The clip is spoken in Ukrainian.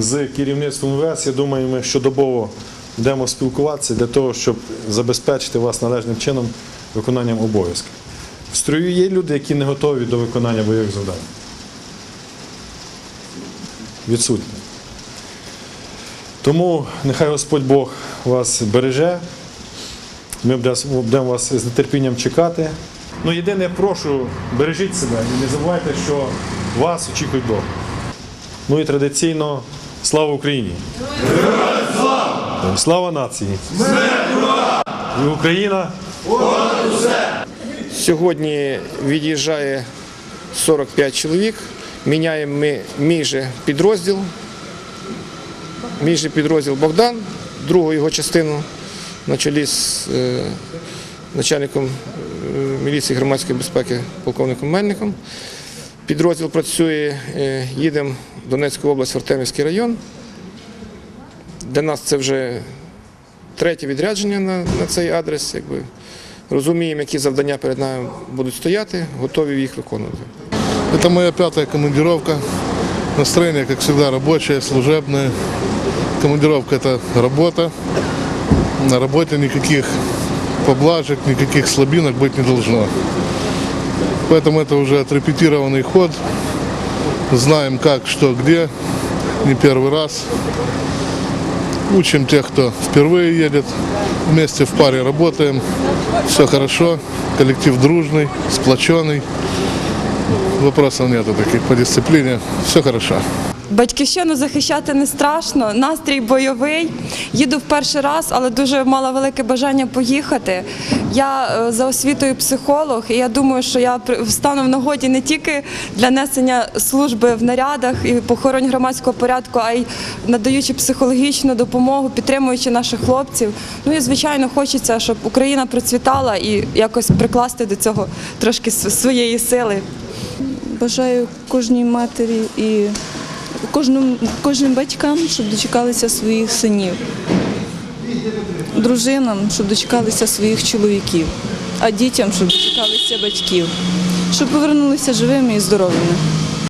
з керівництвом ВС. Я думаю, ми щодобово будемо спілкуватися для того, щоб забезпечити вас належним чином виконанням обов'язків. В строю є люди, які не готові до виконання бойових завдань. Відсутні. Тому нехай Господь Бог вас береже. Ми будемо- вас з нетерпінням чекати. Ну, єдине, прошу, бережіть себе і не забувайте, що вас очікують добре. Ну і традиційно слава Україні! Слава! Нації! І Україна! Сьогодні від'їжджає 45 чоловік. Міняємо ми мій же підрозділ. Мій же підрозділ Богдан, другу його частину на чолі з е, начальником е, міліції громадської безпеки полковником Мельником. Підрозділ працює, е, їдемо в Донецьку область, в Артемівський район. Для нас це вже третє відрядження на, на цей адрес. Якби. Розуміємо, які завдання перед нами будуть стояти, готові їх виконувати. Это моя пятая командировка. Настроение, как всегда, рабочее, служебное. Командировка – это работа. На работе никаких поблажек, никаких слабинок быть не должно. Поэтому это уже отрепетированный ход. Знаем как, что, где. Не первый раз. Учим тех, кто впервые едет. Вместе в паре работаем. Все хорошо. Коллектив дружный, сплоченный. Вопросов нету таких по дисциплине. Все хорошо. Батьківщину захищати не страшно, настрій бойовий. Їду в перший раз, але дуже мала велике бажання поїхати. Я е, за освітою психолог, і я думаю, що я стану в нагоді не тільки для несення служби в нарядах і похорон громадського порядку, а й надаючи психологічну допомогу, підтримуючи наших хлопців. Ну і звичайно, хочеться, щоб Україна процвітала і якось прикласти до цього трошки своєї сили. Бажаю кожній матері і кожним, кожним батькам, щоб дочекалися своїх синів, дружинам, щоб дочекалися своїх чоловіків, а дітям, щоб дочекалися батьків, щоб повернулися живими і здоровими.